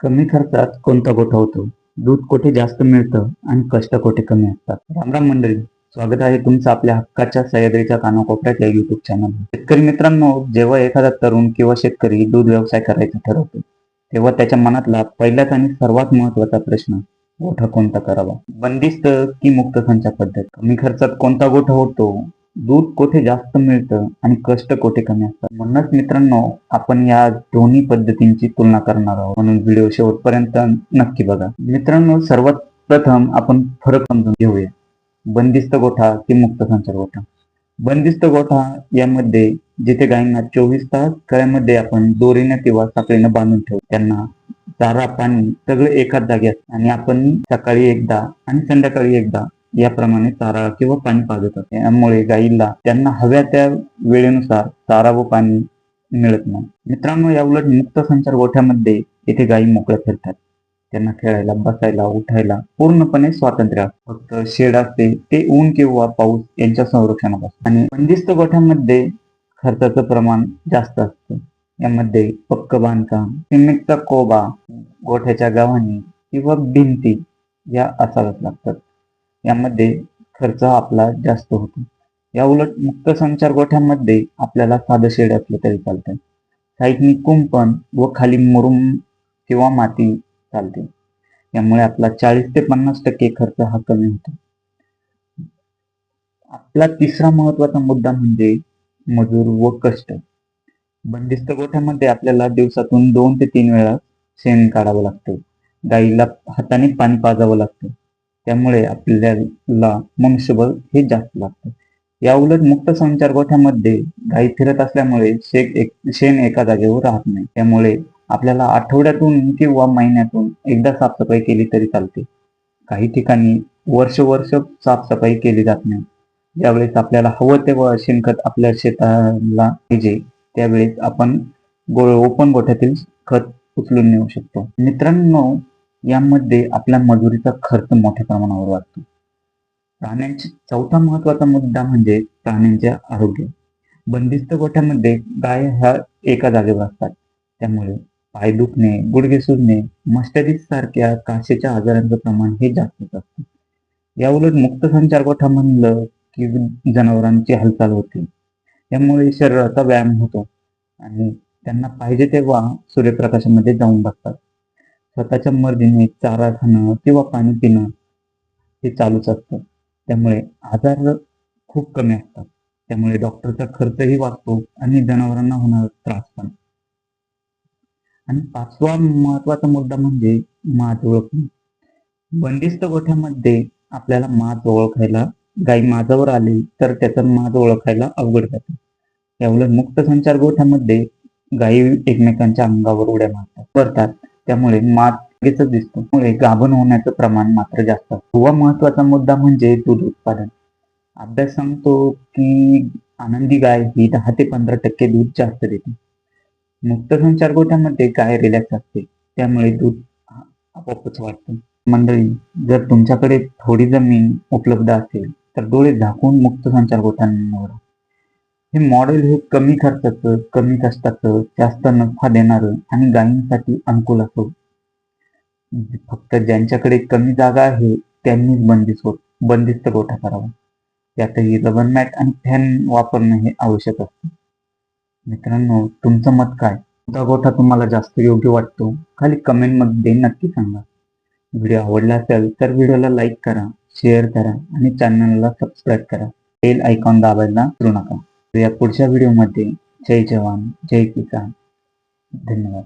कमी खर्चात कोणता गोठा होतो? दूध कोठे जास्त मिळतं आणि कष्ट कोठे कमी असतात? रामराम मंडळी स्वागत आहे तुमचं आपल्या हक्काच्या सह्याद्रीच्या कानाकोपऱ्यात या युट्यूब चॅनल शेतकरी मित्रांनो जेव्हा एखादा तरुण किंवा शेतकरी दूध व्यवसाय करायचा ठरवतो तेव्हा त्याच्या मनातला पहिलाच आणि सर्वात महत्त्वाचा प्रश्न गोठा कोणता करावा? बंदिस्त की मुक्त संचार पद्धत? कमी खर्चात कोणता गोठा होतो? दूध कोठे जास्त मिळतं आणि कष्ट कोठे कमी असतात? म्हणूनच मित्रांनो आपण या दोन्ही पद्धतींची तुलना करणार आहोत. म्हणून व्हिडिओ शेवटपर्यंत नक्की बघा. मित्रांनो सर्वात प्रथम आपण फरक समजून घेऊया. बंदिस्त गोठा की मुक्त संचार गोठा? बंदिस्त गोठा यामध्ये जिथे गायींना चोवीस तास कळ्यामध्ये आपण दोरीने किंवा साखळीनं बांधून ठेवू. त्यांना चारा पाणी सगळं एकाच जागी असतं. आणि आपण सकाळी एकदा आणि संध्याकाळी एकदा याप्रमाणे चारा किंवा पाणी पाजत असते त्यामुळे गायीला त्यांना हव्या त्या वेळेनुसार चारा व पाणी मिळत नाही. मित्रांनो या उलट मुक्त संचार गोठ्यामध्ये येथे गायी मोकळ्या फिरतात. त्यांना खेळायला बसायला उठायला पूर्णपणे स्वातंत्र्य फक्त शेड असते ते ऊन किंवा पाऊस यांच्या संरक्षणात असतात आणि बंदिस्त गोठ्यामध्ये खर्चाचं प्रमाण जास्त असतं. यामध्ये पक्क बांधकाम सिमेंटचा कोबा गोठ्याच्या गावांनी किंवा भिंती या असाव्याच लागतात. यामध्ये खर्च आपला जास्त होतो. या उलट मुक्त संचार गोठ्यामध्ये आपल्याला साधं शेड असलं तरी चालतं साईडनी कुंपण व खाली मुरुम किंवा माती चालते. यामुळे आपला चाळीस ते पन्नास टक्के खर्च हा कमी होतो. आपला तिसरा महत्त्वाचा मुद्दा म्हणजे मजूर व कष्ट. बंदिस्त गोठ्यामध्ये आपल्याला दिवसातून दोन ते तीन वेळा शेण काढावं लागतं. गाईला हाताने पाणी पाजावं लागतं. त्यामुळे आपल्याला मनुष्यबळ हे जास्त लागतं. या उलट मुक्त संचार गोठ्यामध्ये गाई फिरत असल्यामुळे शेक एक शेण एका जागेवर राहत नाही. त्यामुळे आपल्याला आठवड्यातून किंवा महिन्यातून एकदा साफसफाई केली तरी चालते. काही ठिकाणी वर्ष वर्ष साफसफाई केली जात नाही. ज्यावेळेस आपल्याला हवं तेव्हा शेणखत आपल्या शेताला पाहिजे. त्यावेळेस आपण गो ओपन गोठ्यातील खत उचलून नेऊ शकतो. मित्रांनो यामध्ये आपल्या मजुरीचा खर्च मोठ्या प्रमाणावर वाढतो. प्राण्यांचा चौथा महत्त्वाचा मुद्दा म्हणजे प्राण्यांचे आरोग्य. बंदिस्त गोठ्यामध्ये गाय ह्या एका जागेवर असतात. त्यामुळे पाय दुखणे गुडघे सुजणे मस्टडीज सारख्या काशेच्या आजारांचं प्रमाण हे जास्तच असतं. या उलट मुक्त संचार गोठा म्हणलं की जनावरांची हालचाल होते. त्यामुळे शरीराचा व्यायाम होतो आणि त्यांना पाहिजे तेव्हा सूर्यप्रकाशामध्ये जाऊन बसतात. स्वतःच्या मर्जीने चारा खाणं किंवा पाणी पिणं हे चालूच असतं. त्यामुळे आजार खूप कमी असतात. त्यामुळे डॉक्टरचा खर्चही वाचतो आणि जनावरांना होणारा त्रास पण. आणि पाचवा महत्त्वाचा मुद्दा म्हणजे माज ओळखणे. बंदिस्त गोठ्यामध्ये आपल्याला माज ओळखायला गाई माझावर आली तर त्याचं माज ओळखायला अवघड जाते. त्यामुळे मुक्त संचार गोठ्यामध्ये गायी एकमेकांच्या अंगावर उड्या मारतात करतात त्यामुळे मात लगेचच दिसतो. त्यामुळे गाभण होण्याचं प्रमाण मात्र जास्त किंवा महत्त्वाचा मुद्दा म्हणजे दूध उत्पादन. अभ्यास सांगतो की आनंदी गाय ही दहा ते पंधरा टक्के दूध जास्त देते. मुक्त संचार गोठ्यामध्ये गाय रिलॅक्स असते. त्यामुळे दूध आपोआपच वाटतं मंडळी जर तुमच्याकडे थोडी जमीन उपलब्ध असेल तर डोळे झाकून मुक्त संचार गोठ्यांना निवडा हे मॉडेल हे कमी खर्चाचं कमी कष्टाचं जास्त नफा देणारं आणि गायींसाठी अनुकूल असो. फक्त ज्यांच्याकडे कमी जागा आहे त्यांनीच बंदिस्त बंदिस्त गोठा करावा. त्यातही रबर मॅट आणि फॅन वापरणं हे आवश्यक असतं. मित्रांनो तुमचं मत काय? कोणता गोठा तुम्हाला जास्त योग्य वाटतो? खाली कमेंटमध्ये नक्की सांगा. व्हिडिओ आवडला असेल तर व्हिडिओला लाईक करा शेअर करा आणि चॅनलला सबस्क्राईब करा. बेल आयकॉन दाबायला विसरू नका. या पुढच्या व्हिडिओमध्ये. जय जवान जय किसान. धन्यवाद.